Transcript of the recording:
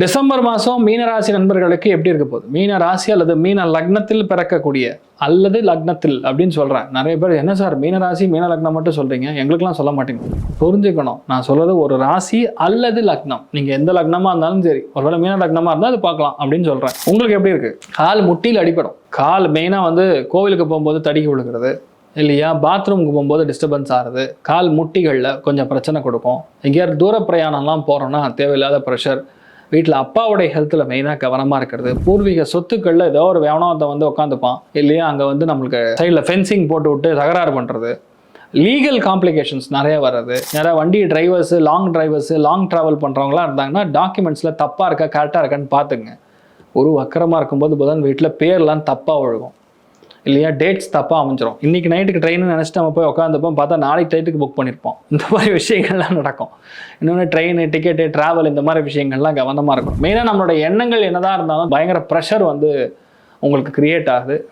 December மாதம் மீனராசி நண்பர்களுக்கு எப்படி இருக்க போகுது? மீன ராசி அல்லது மீன லக்னத்தில் பிறக்கக்கூடிய அல்லது லக்னத்தில் அப்படின்னு சொல்கிறேன் நிறைய பேர் என்ன சார் மீனராசி மீன லக்னம் மட்டும் சொல்கிறீங்க எங்களுக்கெல்லாம் சொல்ல மாட்டீங்க. புரிஞ்சுக்கணும். நான் சொல்கிறது ஒரு ராசி அல்லது லக்னம். நீங்கள் எந்த லக்னமாக இருந்தாலும் சரி ஒருவேளை மீன லக்னமாக இருந்தால் அது பார்க்கலாம் அப்படின்னு சொல்கிறேன் உங்களுக்கு எப்படி இருக்குது கால் முட்டியில் அடிப்படும் கால் மெயினாக வந்து கோவிலுக்கு போகும்போது தடிக்கி விழுகிறது. இல்லையா? பாத்ரூமுக்கு போகும்போது டிஸ்டர்பன்ஸ் ஆகுது கால் முட்டிகளில் கொஞ்சம் பிரச்சனை கொடுக்கும். எங்கேயாவது தூர பிரயாணம்லாம் போகிறோன்னா தேவையில்லாத ப்ரெஷர் வீட்டில் அப்பாவுடைய ஹெல்த்தில் மெயினாக கவனமாக இருக்கிறது. பூர்வீக சொத்துக்களில் ஏதோ ஒரு வேவனத்தை வந்து உட்காந்துப்பான் இல்லையா அங்கே வந்து நம்மளுக்கு சைடில் ஃபென்சிங் போட்டு விட்டு தகராறு பண்ணுறது லீகல் காம்ப்ளிகேஷன்ஸ் நிறைய வர்றது. நிறைய வண்டி drivers long drivers long travel பண்ணுறவங்களாம் இருந்தாங்கன்னா டாக்குமெண்ட்ஸில் தப்பாக இருக்கா கரெக்டாக இருக்கான்னு பார்த்துங்க ஒரு வக்கரமாக இருக்கும்போது புதன் வீட்டில் பேர்லாம் தப்பாக ஒழுகும். இல்லையா? டேட்ஸ் தப்பாக அமைஞ்சிரும். இன்றைக்கி நைட்டுக்கு ட்ரெயின் நினச்சிட்டு நம்ம போய் உட்காந்துப்போம் பார்த்தா நாளைக்கு நைட்டுக்கு புக் பண்ணியிருப்போம் இந்த மாதிரி விஷயங்கள்லாம் நடக்கும். இன்னொன்று ட்ரெயின் டிக்கெட்டு ட்ராவல் இந்த மாதிரி விஷயங்கள்லாம் கவனமாக இருக்கும் மெயினாக நம்மளோட எண்ணங்கள் என்னதான் இருந்தாலும் பயங்கர ப்ரெஷர் வந்து உங்களுக்கு கிரியேட் ஆகுது.